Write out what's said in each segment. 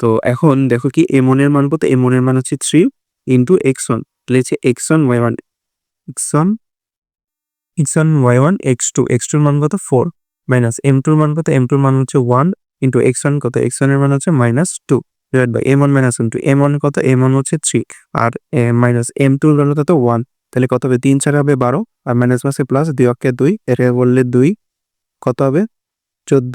তো এখন দেখো কি এম এর মান কত এম এর মান হচ্ছে থ্রি ইন্টু এক্স ওয়ান তাহলে হচ্ছে X one Y one X one X one Y one X two X টুর মান কত? ফোর মাইনাস এম টুর মান কত? এম টুর মান হচ্ছে ওয়ান ইন্টু এক্স ওয়ান কত? এক্স ওয়ানের মান হচ্ছে minus two divide by M one minus M two M one কত? এম ওয়ান হচ্ছে থ্রি আর মাইনাস এম টুর ভ্যালু কত ওয়ান তাহলে কত হবে? তিন চার হবে বারো, আর মাইনাস মাসে প্লাস দুই অক্ষে দুই, এর বললে দুই, কত হবে? চোদ্দ,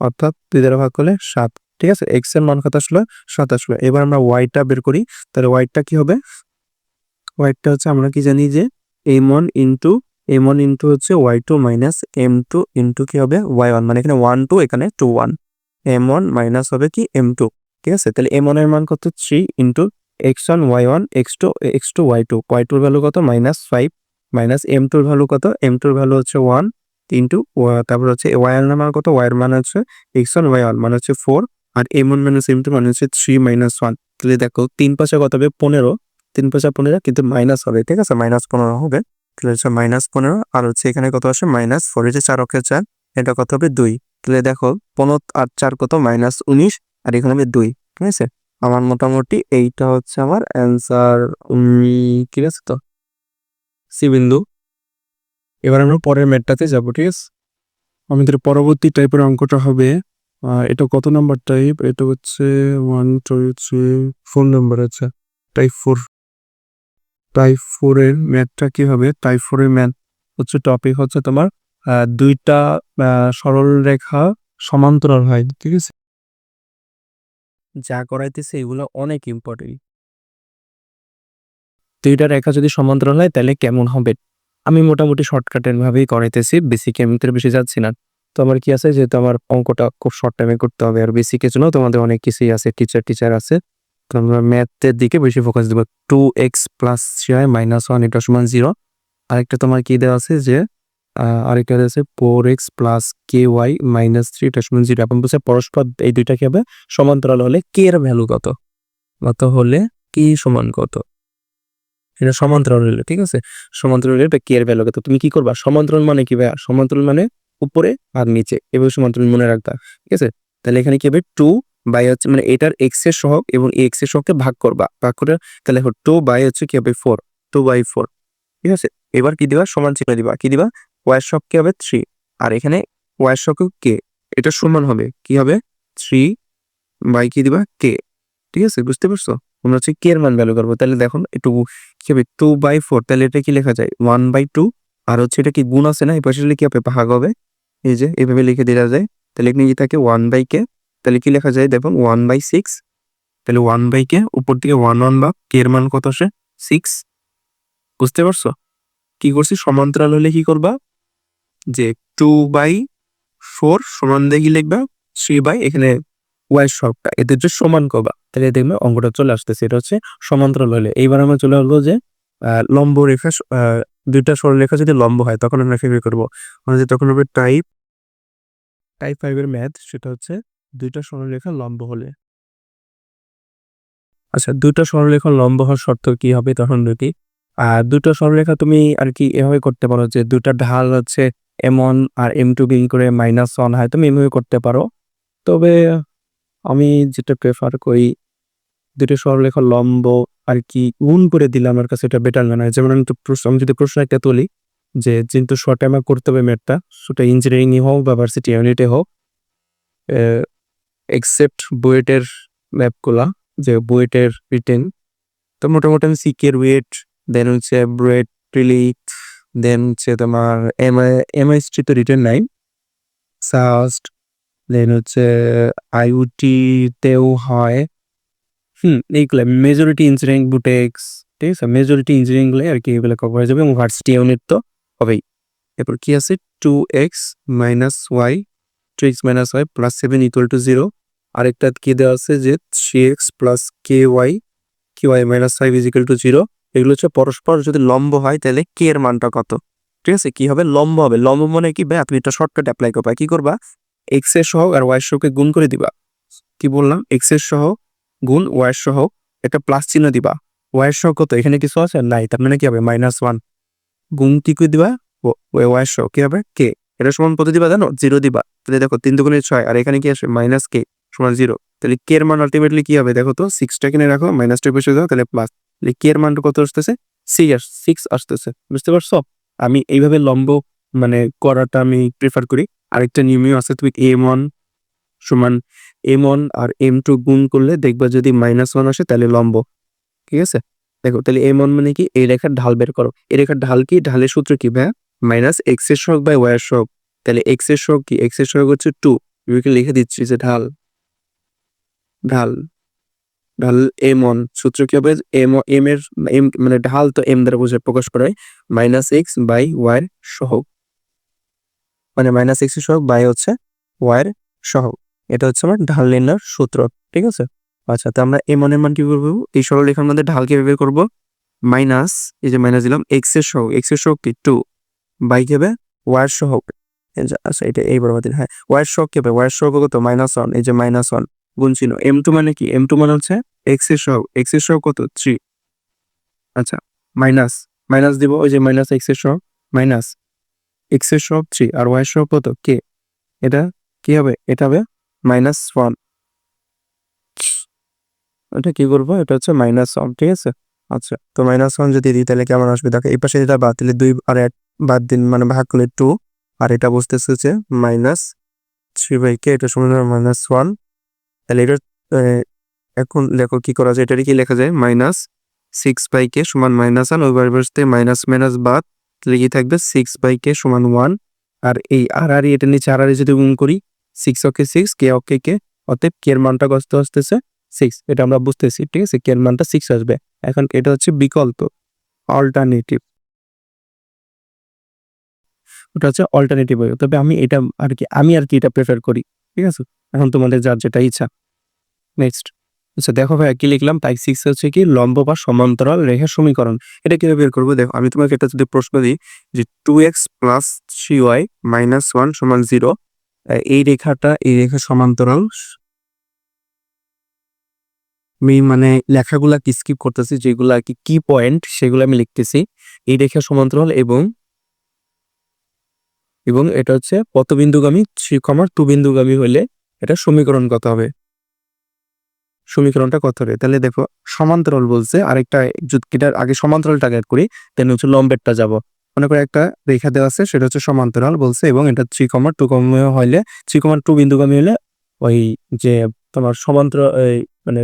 অর্থাৎ দুই দ্বারা ভাগ করলে সাত ঠিক আছে? এক্সের মান কত আসলো? সাত আসলো এবার আমরা ওয়াইটা বের করি। তাহলে ওয়াইটটা কি হবে? ওয়াইটটা হচ্ছে আমরা কি জানি যে M one into M one into হচ্ছে Y two minus M two into কি হবে? ওয়াই ওয়ান মানে এখানে ওয়ান টু এখানে two one M one minus হবে কি? এম টু ঠিক আছে? তাহলে এম ওয়ানের মান কত? Three into X one Y one X two X two Y two Y টুর ভ্যালু কত? মাইনাস ফাইভ মাইনাস এম টুর ভ্যালু কত? এম টুর ভ্যালু হচ্ছে ওয়ান ইন্টু তারপর হচ্ছে ওয়াই এর মান কত? ওয়াই এর মান হচ্ছে এক্স ওয়ান ওয়াই ওয়ান মানে হচ্ছে ফোর আর M one minus M two মানে হচ্ছে থ্রি মাইনাস ওয়ান তাহলে দেখো, তিন পাশে কত হবে? পনেরো। তিন পাশে পনেরো, কিন্তু মাইনাস হবে, ঠিক আছে? মাইনাস পনেরো হবে। তাহলে হচ্ছে মাইনাস পনেরো, আর হচ্ছে এখানে কত আসে? মাইনাস ফোর হচ্ছে চার অক্ষে চার, এটা কত হবে? দুই। তাহলে দেখো, পনেরো আর চার কত? মাইনাস উনিশ, আর এখানে হবে দুই, ঠিক আছে? আমার মোটামুটি এইটা হচ্ছে আমার অ্যান্সার ঠিক আছে তো? সি বিন্দু। এবার আমরা পরের ম্যাটটাতে যাব, ঠিক আছে? আমাদের পরবর্তী টাইপের অঙ্কটা হবে এটা কত নাম্বার টাইপ এটা হচ্ছে one two three four number আছে। টাইপ ফোর টাইপ ফোরের ম্যাথটা কি হবে? টাইপ ফোর এর ম্যাথ হচ্ছে টপিক হচ্ছে তোমার দুইটা সরল রেখা সমান্তরাল হয় ঠিক আছে? যা করাইতেছে এগুলো অনেক ইম্পর্টেন্ট দুইটা রেখা যদি সমান্তরাল হয় তাহলে কেমন হবে? আমি মোটামুটি শর্টকাটের ভাবেই করাইতেছি এর ভিতরে বেশি যাচ্ছি না। তো আমার কি আছে? যেহেতু আমার অঙ্কটা খুব শর্ট টাইমে করতে হবে আর বেশি কিছু জন্য, তোমাদের অনেক কিছুই আছে টিচার টিচার আছে। তো আমরা ম্যাথের দিকে বেশি ফোকাস দেবো। Two X plus Y minus one এটা সমান জিরো আরেকটা তোমার কি দেওয়া আছে যে আরেকটা আছে four X plus K Y minus three এটা সমান জিরো এখন বলছে পরস্পর এই দুইটা কি হবে? সমান্তরাল হলে কে এর ভ্যালু কত? কত হলে কি সমান কত? এটা সমান্তরাল হলে, ঠিক আছে? সমান্তরাল হলে কে এর ভ্যালু কত? তুমি কি করবা? সমান্তরাল মানে কি ভাইয়া? সমান্তরাল মানে উপরে আর নিচে। এভাবে সমান তুমি মনে রাখবা। ঠিক আছে? তাহলে এখানে কি হবে? টু বাই হচ্ছে মানে এটার এক্সের সহগ এবং এই এক্সের সহগকে ভাগ করবা। ভাগ করে তাহলে টু বাই হচ্ছে কি হবে? ফোর টু বাই ফোর ঠিক আছে? এবার কি দিবা? সমান চিহ্ন দিবা। কি দিবা? ওয়াই সহগ কি হবে থ্রি আর এখানে ওয়াই সহগ কে এটা সমান হবে। কি হবে? থ্রি বাই কি দিবা? কে ঠিক আছে? বুঝতে পারছ? আমরা হচ্ছে কে এর মান ভ্যালু করব। তাহলে দেখুন একটু কি হবে? টু বাই ফোর তাহলে এটা কি লেখা যায়? ওয়ান বাই টু আর হচ্ছে এটা কি গুণ আছে না? এই পাশে লিখে কি হবে ভাগ হবে। এই যে এইভাবে লিখে দেওয়া যায়। তাহলে এখানে কি থাকে? ওয়ান বাই কে তাহলে কি লেখা যায়? দেখুন ওয়ান বাই সিক্স তাহলে ওয়ান বাই কে উপর থেকে ওয়ান ওয়ান বা কে এর মান কত আসে? সিক্স বুঝতে পারছ? কি করছি? সমান্তরাল হলে কি করবা? যে টু বাই ফোর সমান দিয়ে কি লিখবা। থ্রি বাই এখানে ওয়াই সবটা। এদের যে সমান করবা তাহলে দেখবে অঙ্কটা চলে আসতেছে। এটা হচ্ছে সমান্তরাল হলে। এইবার আমরা চলে আসব যে লম্ব রেখা দুইটা সরলরেখা যদি লম্ব হয়, তখন আমরা কি করব? মানে যে তখন হবে টাইপ টাইপ ফাইভের ম্যাথ সেটা হচ্ছে দুইটা সরলরেখা লম্ব হলে। আচ্ছা দুইটা সরলরেখা লম্ব হওয়ার শর্ত কি হবে? তখন কি আর দুটো সরলরেখা তুমি আর কি এভাবে করতে পারো যে দুটা ঢাল হচ্ছে এম ওয়ান আর এম টু বিং করে মাইনাস ওয়ান হয়, তুমি এভাবে করতে পারো। তবে আমি যেটা প্রেফার করি দুটো সরলরেখা লম্ব আর কি গুণ করে দিলে আমার কাছে এটা বেটার মনে হয়। যেমন আমি তো প্রশ্ন, আমি যদি প্রশ্ন একটা তুলি যে যেহেতু শর্ট টাইমে করতে হবে ম্যাথটা সেটা ইঞ্জিনিয়ারিংয়ে হোক বা ভার্সিটি ইউনিটে হোক এক্সেপ্ট বুয়েটের ম্যাপগুলা যে বুয়েটের রিটেন তো মোটামুটি আমি সিকের ওয়েট দেন হচ্ছে বুয়েট প্রিলিট দেন হচ্ছে তোমার এম এমআইএসটি তো রিটেন নাই। সাস্ট দেন হচ্ছে আইউটিতেও হয় হুম, এইগুলো মেজরিটি ইঞ্জিনিয়ারিং বুটেক্স ঠিক আছে? মেজরিটি ইঞ্জিনিয়ারিং আর কি এগুলো কভার হয়ে যাবে এবং ভার্সিটি ইউনিট তো হবেই। এরপর কি আছে? Two X minus Y two X minus Y plus seven equal to zero আরেকটা কি দেওয়া আছে যে three X plus K Y K Y minus five is equal to zero এগুলো হচ্ছে পরস্পর যদি লম্ব হয় তাহলে কে এর মানটা কত? ঠিক আছে? কি হবে? লম্ব হবে। লম্ব মানে কি ভাই? তুমি এটা শর্টকাট অ্যাপ্লাই করবা। কি করবা? এক্সের সহ আর ওয়াই সহকে গুণ করে দিবা। কি বললাম? এক্সের সহ গুণ ওয়াই সহ একটা প্লাস চিহ্ন দিবা। ওয়াই সহ কত? এখানে কিছু আছে? নাই, তার মানে কি হবে? মাইনাস ওয়ান গুণ কি করে দিবা? ওয়াই সহ কি হবে? কে এটা সমান কত দিবা, জানো? জিরো দিবা। তাহলে দেখো, তিন দুগুণে ছয়, আর এখানে কি আসবে মাইনাস কে সমান জিরো তাহলে কে এর মান আলটিমেটলি কি হবে? দেখো তো সিক্সটা কিনে রাখো মাইনাস টু বসে দাও, তাহলে প্লাস তাহলে কে এর মানটা কত আসতেছে? সিক্স সিক্স আসতেছে। বুঝতে পারছ? আমি এইভাবে লম্ব মানে করাটা আমি প্রেফার করি। আরেকটা নিয়মীয় আছে, তুমি এম ওয়ান সমান এম ওয়ান আর এম টু গুণ করলে দেখবা যদি মাইনাস ওয়ান আসে তাহলে লম্ব, ঠিক আছে? দেখো, তাহলে এম ওয়ান মানে কি? এই রেখার ঢাল বের করো। এই রেখার ঢাল কি? ঢালের সূত্র কি ভাই মাইনাস এক্সের সহগ বাই ওয়াই সহগ। তাহলে এক্সের সহগ কি? এক্সের সহগ হচ্ছে টু এগুলোকে লিখে দিচ্ছি যে ঢাল? ঢাল। ঢাল এম ওয়ান সূত্র কি হবে? এম এম এর এম মানে ঢাল তো এম দ্বারা বোঝায়, প্রকাশ করা হয় মাইনাস এক্স বাই ওয়াই এর সহগ। মানে মাইনাস এক্সের সহগ বাই হচ্ছে ওয়াই এর সহগ। এটা হচ্ছে আমার ঢাল নির্ণয়ের সূত্র, ঠিক আছে? আচ্ছা তো আমরা এম এর মান কি করব? এই সরলরেখার মধ্যে ঢাল কীভাবে বের করব। মাইনাস, এই যে মাইনাস দিলাম এক্সের সহগ এক্সের সহগ কি? টু বাই কি হবে ওয়াই এর সহগ। এই আচ্ছা এটা এই বরাবর হ্যাঁ ওয়াই এর সহগ কি হবে? ওয়াই এর সহগ কত? মাইনাস ওয়ান এই যে মাইনাস ওয়ান গুণ চিহ্ন। এম টু মানে কি? এম টু মানে হচ্ছে এক্সের সহগ এক্সের সহগ কত? থ্রি আচ্ছা মাইনাস মাইনাস দিব, ওই যে মাইনাস এক্সের সহগ মাইনাস এক্সের সহগ থ্রি আর ওয়াই এর সহগ কত? কে এটা কি হবে? এটা হবে মাইনাস ওয়ান এটা কি করব এটা হচ্ছে মাইনাস ওয়ান ঠিক আছে? আচ্ছা তো মাইনাস ওয়ান যদি দিই, তাহলে কেমন আসবে? দেখো, এই পাশে যেটা বাদ দিলে দুই আর এক বাদ দিন মানে ভাগ করলে টু আর এটা বসতেছে হচ্ছে মাইনাস থ্রি বাই কে এটা সমান মাইনাস ওয়ান তাহলে এটা এখন দেখো কি করা যায় এটা কি লেখা যায়? মাইনাস সিক্স বাই কে সমান মাইনাস ওয়ান ওই বসতে মাইনাস মাইনাস বাদ, তাহলে কি থাকবে? সিক্স বাই কে সমান ওয়ান আর এই আর আর এটা নিচে আর আর যদি গুণ করি সিক্স ওকে সিক্স কে ওকে কে অতএব কে এর মানটা কত আসতেছে? সিক্স এটা আমরা বুঝতেছি, ঠিক আছে? কে এর মানটা সিক্স আসবে। এখন এটা হচ্ছে বিকল্প অল্টারনেটিভ ওটা হচ্ছে অল্টারনেটিভ ওয়ে তবে আমি এটা আর কি, আমি আর কি এটা প্রেফার করি, ঠিক আছে? এখন তোমাদের যার যেটা ইচ্ছা। নেক্সট আচ্ছা দেখো ভাই কি লিখলাম? তাই সিক্স হচ্ছে কি লম্ব বা সমান্তরাল রেখার সমীকরণ। এটা কীভাবে বের করব? দেখো, আমি তোমাকে এটা যদি প্রশ্ন দিই যে two X plus three Y minus one সমান জিরো এই রেখাটা এই রেখা সমান্তরাল। আমি মানে লেখাগুলা কি স্কিপ করতেছি, যেগুলো আর কি কি পয়েন্ট সেগুলো আমি লিখতেছি। এই রেখা সমান্তরাল এবং এবং এটা হচ্ছে পতবিন্দুগামী থ্রি কমার টু বিন্দুগামী হলে এটা সমীকরণ কত হবে? সমীকরণটা কত হবে? তাহলে দেখো, সমান্তরাল বলছে, আরেকটা এটার আগে সমান্তরালটা অ্যাড করি দেন হচ্ছে লম্বেরটা যাব। মনে করে একটা রেখা দেওয়া আছে, সেটা হচ্ছে সমান্তরাল বলছে এবং এটা থ্রি কমার টু কমা হলে থ্রি কমার টু বিন্দুগামী হলে ওই যে তোমার সমান্তরাল মানে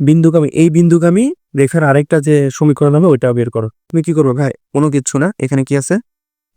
বিন্দুগামী, এই বিন্দুগামী রেখার আরেকটা যে সমীকরণ হবে ওইটা বের করো। তুমি কি করবে ভাই? কোনো কিছু না। এখানে কি আছে?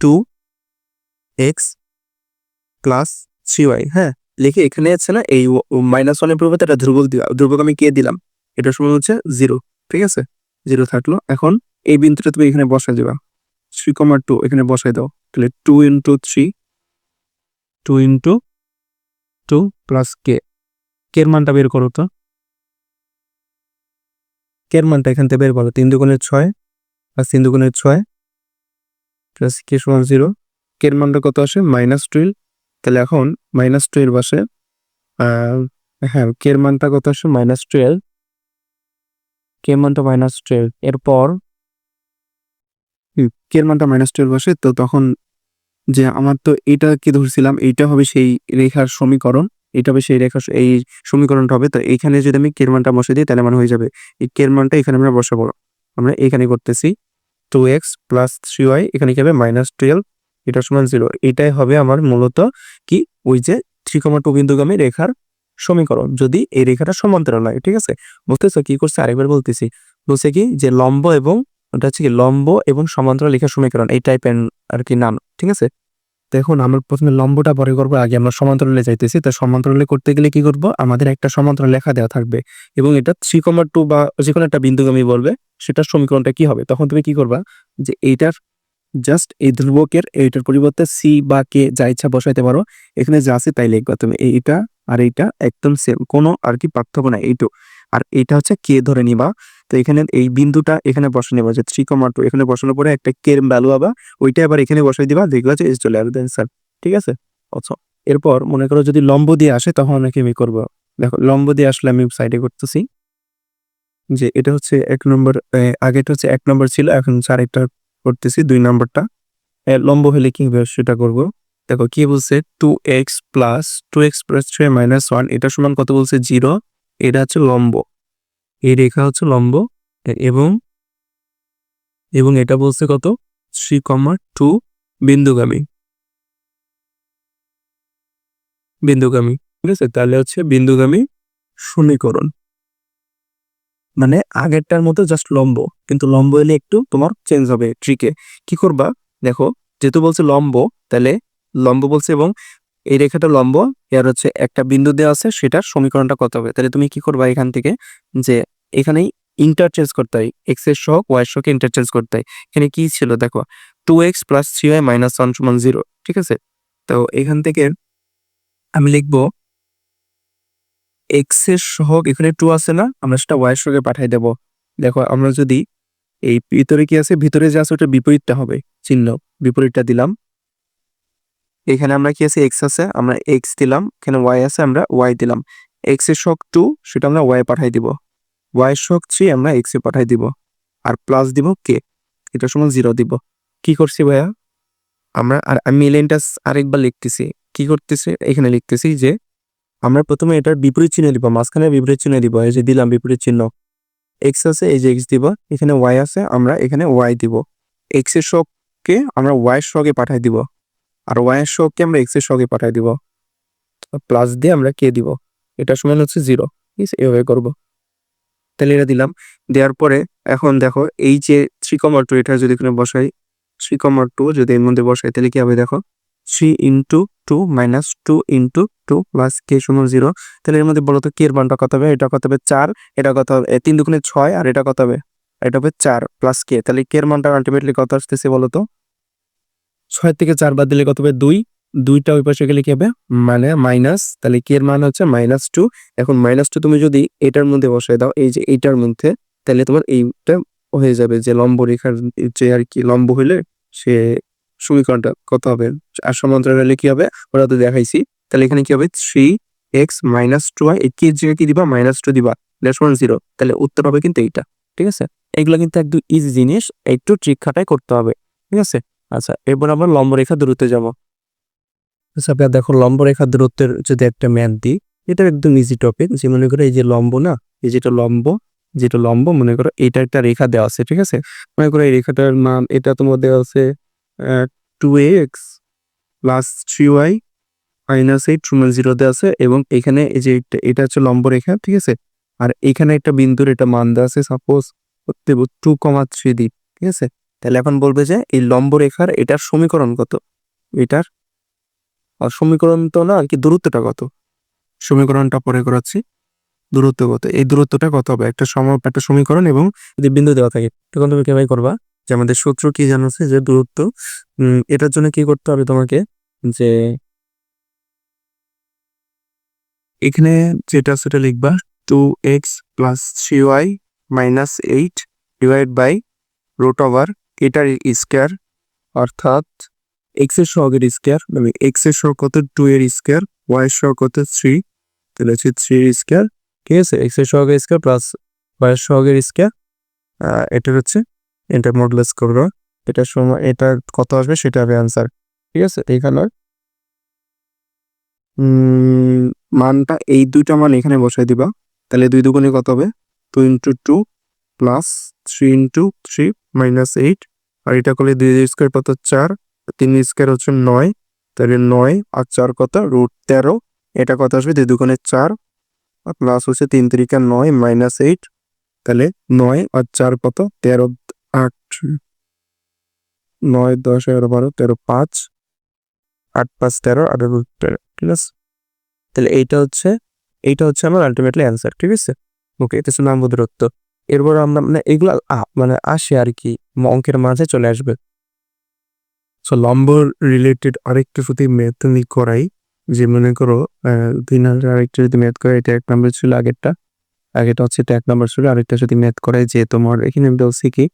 Two X plus three Y হ্যাঁ? লিখে এখানে আছে না, এই মাইনাস ওয়ানের পরিবর্তে একটা ধ্রুবক দিলাম ধ্রুবক আমি কে দিলাম? এটার সময় হচ্ছে জিরো ঠিক আছে? জিরো থাকল। এখন এই বিন্দুটা তুমি এখানে বসাই দিবা। থ্রি কমার টু এখানে বসাই দাও। তাহলে two into three two into two plus K কের মানটা বের করো তো। কের মানটা এখান থেকে বের করো, তিন দুগুণের ছয় প্লাস তিন দুগুণের ছয় প্লাস কে সমান জিরো কের মানটা কত আসে? মাইনাস টুয়েলভ তাহলে এখন মাইনাস টুয়েলভ আসে হ্যাঁ কের মানটা কত আসে? মাইনাস টুয়েলভ কে মানটা মাইনাস টুয়েলভ এরপর কের মানটা মাইনাস টুয়েলভ আসে, তো তখন যে আমার তো এইটা কি ধরছিলাম, এইটা হবে সেই রেখার সমীকরণ, এটা হবে সেই রেখার এই সমীকরণটা হবে, তো এইখানে যদি আমি কের মানটা বসে দিই, তাহলে মানে হয়ে যাবে। এই কের মানটা এখানে আমরা বসাবো। আমরা এখানে করতেছি two X plus three Y এখানে কি হবে? মাইনাস টুয়েলভ এটা সমান জিরো এটাই হবে আমার মূলত কি? ওই যে থ্রি কমা টু বিন্দুগামী রেখার সমীকরণ। যদি এই রেখাটা সমান্তরাল হয়, ঠিক আছে? বুঝতেছো কি করছে? আরেকবার বলতেছি। বলছে কি? যে লম্ব এবং ওটা হচ্ছে কি লম্ব এবং সমান্তরাল লেখা সমীকরণ, এই টাইপের আর কি নাম, ঠিক আছে? দেখুন, আমরা প্রথমে লম্বটা পরে করব, আগে আমরা সমান্তরালে যাইতেছি, তো সমান্তরালে করতে গেলে কি করব? আমাদের একটা সমান্তরাল লেখা দেওয়া থাকবে এবং এটা থ্রি কমার টু বা যে কোনো একটা বিন্দুগামী বলবে, সেটার সমীকরণটা কি হবে? তখন তুমি কি করবা? যে এইটার জাস্ট এই ধ্রুবকের, এইটার পরিবর্তে সি বা কে যা ইচ্ছা বসাইতে পারো, এখানে যা আছে তাই লিখবা তুমি, এইটা আর এইটা একদম সেম কোনো আর কি পার্থক্য নাই এইটু আর এটা হচ্ছে কে ধরে নিবা? তো এখানে এই বিন্দুটা এখানে বসে নেবা যে থ্রি কমা টু এখানে বসানোর পরে একটা কে ভ্যালু আবা, ওইটা আবার এখানে বসাই দিবা, দেখবা যে এস চলে আসবে স্যার ঠিক আছে? আচ্ছা এরপর মনে করো যদি লম্ব দিয়ে আসে তখন অনেকে আমি করব? দেখো, লম্ব দিয়ে আসলে আমি সাইডে করতেছি, যে এটা হচ্ছে এক নম্বর আগেটা হচ্ছে এক নম্বর ছিল, এখন হচ্ছে আরেকটা করতেছি, দুই নম্বরটা লম্ব হলে কি হবে সেটা করব? দেখো, কি বলছে two X plus two X plus three minus one এটা সমান কত বলছে? জিরো এটা হচ্ছে লম্ব। এই রেখা হচ্ছে লম্ব এবং এবং এটা বলছে কত? Three comma two বিন্দুগামী। বিন্দুগামী, ঠিক আছে? তাহলে হচ্ছে বিন্দুগামী সমীকরণ মানে আগেরটার মতো জাস্ট লম্ব, কিন্তু লম্ব এলে একটু তোমার চেঞ্জ হবে ট্রিকে কি করবা? দেখো, যেহেতু বলছে লম্ব, তাহলে লম্ব বলছে এবং এই রেখাটা লম্ব, এর হচ্ছে একটা বিন্দু দেওয়া আছে, সেটার সমীকরণটা কত হবে? তাহলে তুমি কি করবা এখান থেকে? যে এখানেই ইন্টারচেঞ্জ করতে হয় এক্সের সহগ ওয়াই সহগ ইন্টারচেঞ্জ করতে হয়। এখানে কি ছিল? দেখো two X plus three Y minus one সমান জিরো ঠিক আছে? তো এখান থেকে আমি লিখব এক্সের সহগ এখানে টু আছে না, আমরা সেটা ওয়াই সহগে পাঠিয়ে দেব। দেখো, আমরা যদি এই ভিতরে কি আছে? ভিতরে যে আছে, ওটা বিপরীতটা হবে, চিহ্ন, বিপরীতটা দিলাম। এখানে আমরা কি আছে? এক্স আছে, আমরা এক্স দিলাম। এখানে ওয়াই আছে, আমরা ওয়াই দিলাম। এক্সের শক টু সেটা আমরা ওয়াই পাঠাই দিব। ওয়াই শক থ্রি আমরা এক্স এ পাঠাই দিব। আর প্লাস দিব কে এটা সমান জিরো দিব। কি করছি ভাইয়া? আমরা আর আমি এলেনটা আরেকবার লিখতেছি। কি করতেছি? এখানে লিখতেছি যে, আমরা প্রথমে এটার বিপরীত চিহ্ন দিব মাঝখানে বিপরীত চিহ্ন দিব, এই যে দিলাম বিপরীত চিহ্ন। এক্স আছে, এই যে এক্স দিব। এখানে ওয়াই আছে, আমরা এখানে ওয়াই দিব। এক্সের শখকে আমরা ওয়াই শখে পাঠাই দিব। আর ওয়াই এর আমরা এক্সের শখে পাঠিয়ে দিব প্লাস দিয়ে আমরা কে দিব। এটা সমান হচ্ছে জিরো ঠিক আছে? এভাবে করব। তাহলে এটা দিলাম। দেওয়ার পরে এখন দেখো এই যে থ্রি কমার টু এটা যদি এখানে বসাই থ্রি কমার টু যদি এর মধ্যে বসাই, তাহলে কি হবে দেখো? Three into two minus two into two plus K সমান জিরো তাহলে এর মধ্যে বলো তো কে এর মানটা কত হবে? এটা কত হবে? চার। এটা কত হবে? তিন দুগুণে ছয়, আর এটা কত হবে? এটা হবে চার প্লাস কে তাহলে কে এর মানটা আলটিমেটলি কত আসতেছে বলো তো? ছয় থেকে চার বাদ দিলে কত হবে? দুই। দুইটা ওই পাশে গেলে কি হবে? মানে মাইনাস। তাহলে কে এর মান হচ্ছে? Minus two. এখন মাইনাস টু তুমি যদি এটার মধ্যে বসায় দাও, এই যে এইটার মধ্যে, তাহলে তোমার এইটা হয়ে যাবে যে লম্ব রেখার যে আর কি লম্ব হইলে সে সমীকরণটা কত হবে? আর সমান্তরাল হলে কি হবে? ওরা তো দেখাইছি। তাহলে এখানে কি হবে? Three X minus two Y কি জায়গায় কি দিবা? মাইনাস টু দিবা। লেস ওয়ান জিরো তাহলে উত্তর হবে কিন্তু এইটা। ঠিক আছে? এগুলো কিন্তু একদম ইজি জিনিস। একটু ট্রিক খাটাই করতে হবে। ঠিক আছে? আচ্ছা এবার আমরা লম্ব রেখা দূরত্বে যাব। আচ্ছা আপনার দেখো, লম্বরেখা দূরত্বের যদি একটা ম্যাথ দিই এটা একদম ইজি টপিক যে মনে করো এই যে লম্ব না, এই যেটা লম্ব যেটা লম্ব, মনে করো এটা একটা রেখা দেওয়া আছে, ঠিক আছে? মনে করো এই রেখাটার মান, এটা তোমার দেওয়া আছে two X plus three Y minus eight সমান জিরো দেওয়া আছে, এবং এখানে এই যে এটা- হচ্ছে লম্ব রেখা ঠিক আছে? আর এখানে একটা বিন্দুর এটা মান দেওয়া আছে সাপোজ টু কমা থ্রি দি ঠিক আছে? তাহলে এখন বলবে যে এই লম্ব রেখার এটার সমীকরণ কত? এটার? আর সমীকরণ তো না, আর কি দূরত্বটা কত? সমীকরণটা পরে করাচ্ছি। দূরত্ব কত? এই দূরত্বটা কত হবে? একটা সম, একটা সমীকরণ এবং যদি বিন্দু দেওয়া থাকে, তখন তুমি কীভাবে করবা? যে আমাদের সূত্র কি জানাচ্ছে যে দূরত্ব এটার জন্য কি করতে হবে তোমাকে? যে এখানে যেটা সেটা লিখবা two X plus three Y minus eight divide by root over এটার স্কোয়ার অর্থাৎ এক্সের সহগের স্কোয়ার মানে এক্সের সহগ কত? টু এর স্কোয়ার ওয়াই এর সহগ কত? থ্রি তাহলে হচ্ছে থ্রি এর স্কোয়ার, ঠিক আছে? এক্সের সহগের স্কোয়ার প্লাস ওয়াই এর সহগের স্কোয়ার এটা হচ্ছে এটা মডুলাস করব এটার সময়, এটা কত আসবে? সেটা হবে আনসার ঠিক আছে? এখানে মানটা এই দুইটা মান এখানে বসাই দিবা, তাহলে দুই দুগুণে কত হবে? Two into two plus three into three minus eight আর এটা করলে দুই স্কোয়ার কত? চার। তিন স্কোয়ার হচ্ছে নয়। তাহলে নয় আর চার কত? রুট তেরো। এটা কত আসবে? দুই দুগুণে চার। আর প্লাস হচ্ছে তিন তিরিকা নয় মাইনাস এইট তাহলে নয় আর চার কত? তেরো আট। নয়, দশ, এগারো, বারো, তেরো, পাঁচ। আট পাঁচ তেরো আর রুট তেরো, ঠিক আছে? তাহলে এইটা হচ্ছে এইটা হচ্ছে আমার আলটিমেটলি অ্যান্সার ঠিক আছে? ওকে এটা হচ্ছে নাম দূরত্ব এরপর আমরা মানে এগুলো মানে আসে আর কি অঙ্কের মাঝে চলে আসবে। সো লম্বর রিলেটেড আরেকটা যদি মেথ করাই, যে মনে করো তিন হাজার আরেকটা যদি ম্যাথ করে এটা এক নম্বর ছিল আগেরটা। আগেটা হচ্ছে এটা এক নম্বর ছিল, আরেকটা যদি ম্যাথ করাই, যে তোমার এখানে বলছি কি